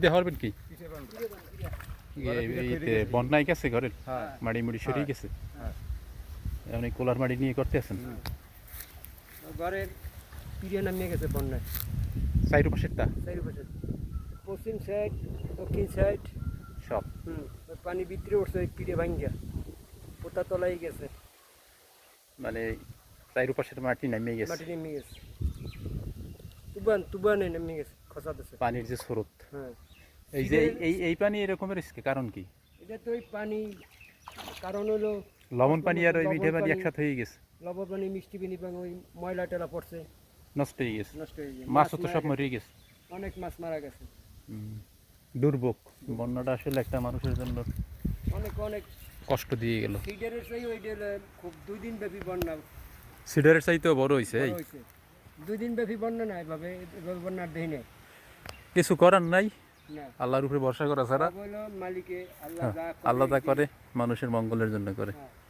দিয়ে হরবেন কি? বন্যায় গেছে ঘরের। হ্যাঁ। মাড়ি মুড়ি সরিয়ে গেছে। এখন এই কোলার মাটি নিয়ে করতে আছেন? ঘরের নামিয়ে গেছে বন্যায়। সাইড পাশেরটা চারি পশ্চিম সাইড দক্ষিণ সাইড। সব। হুম পানি ভিতরে উঠছে ওই পিড়ে ভাঙ্গা। পোতা তলাই গেছে। মানে চাইর পাশের মাটি নামিয়ে গেছে। মাটি নেমে গেছে। তুবান তুবানে নেমে গেছে। পানির যে স্রোত। হ্যাঁ। এই যে এই- এই এই পানি এরকমের ইসকে কারণ কি? এটা তো ওই পানি কারণ হলো লবণ পানি আর ওই মিঠে পানি একসাথে হয়ে গেছে। লবণ পানি মিষ্টি পানি পানি ওই ময়লা টেলা পড়ছে। নষ্ট হয়ে গেছে। নষ্ট হয়ে গেছে। মাছও তো সব। মরে গেছে। অনেক মাছ মারা গেছে। দুর্ভোগ। বন্যাটা আসলে একটা মানুষের জন্য অনেক অনেক কষ্ট দিয়ে গেল। সিডারের চাই ওই খুব দুই দিন ব্যাপী বন্যা সিডারের হয়েছে এই। বড় হয়েছে দুই দিন ব্যাপী বন্যা না এভাবে এভাবে বন্যার দেই নেই। কিছু করার নাই? আল্লাহর উপরে ভরসা করা ছাড়া আল্লাহ হ্যাঁ, তা করে মানুষের মঙ্গলের জন্য করে। হ্যাঁ।